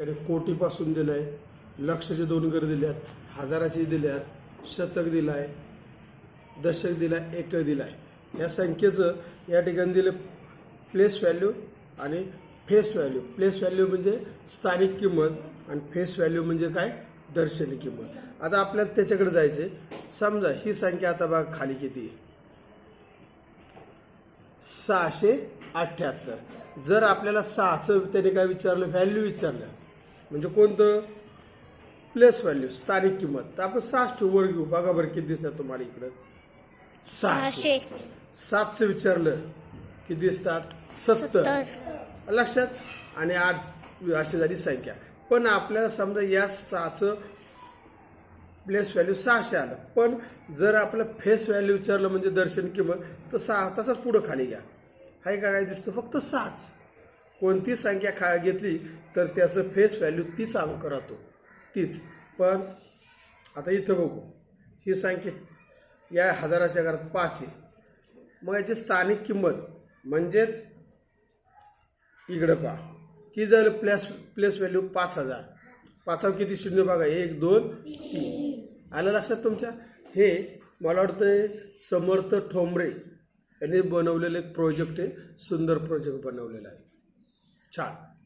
त्याने कोटीपासून दिलं आहे लक्षाचे दोन घर दिल्यात हजाराचे दिल्यात शतक दिलं आहे दशक दिला आहे एकक दिला आहे या संख्येचं या ठिकाणी दिलं प्लेस व्हॅल्यू आणि फेस व्हॅल्यू प्लेस व्हॅल्यू म्हणजे स्थानिक किंमत आणि फेस व्हॅल्यू म्हणजे काय? दर्शनी किंमत. आता आपल्याला त्याच्याकडे जायचे समजा ही संख्या आता बघा खाली किती आहे? सहाशे अठ्ठ्याहत्तर. जर आपल्याला सहाचं त्याने काय विचारलं? व्हॅल्यू विचारलं. म्हणजे कोणतं? प्लेस व्हॅल्यू स्थानिक किंमत. तर आपण ठेवू वर घेऊ. बघा बरं किती दिसतात तुम्हाला इकडं. सहाशे. सातचं विचारलं. किती दिसतात? सत्तर. सत्तर. लक्षात? आणि आठ अशी झाली संख्या. पण आपल्याला समजा या सहाचं प्लेस व्हॅल्यू सहाशे आलं. पण जर आपलं फेस व्हॅल्यू विचारलं म्हणजे दर्शन किंमत तर सहा तसाच पुढं खाली घ्या. हाय का? काय दिसतो? फक्त सहाच. कोणती संख्या खा घेतली तर त्याचं फेस व्हॅल्यू तीच अंक राहतो. तीच. पण आता इथं बघू. ही संख्या या हजाराच्या घरात पाच आहे. मग याची स्थानिक किंमत म्हणजेच इकडं पहा. की झालं प्लेस प्लेस व्हॅल्यू पाच हजार. पाचावर किती? शून्य बघा एक दोन तीन. आलं लक्षात तुमच्या? हे मला वाटतं समर्थ ठोंबरे यांनी बनवलेलं एक प्रोजेक्ट आहे. सुंदर प्रोजेक्ट बनवलेला आहे. Tchau.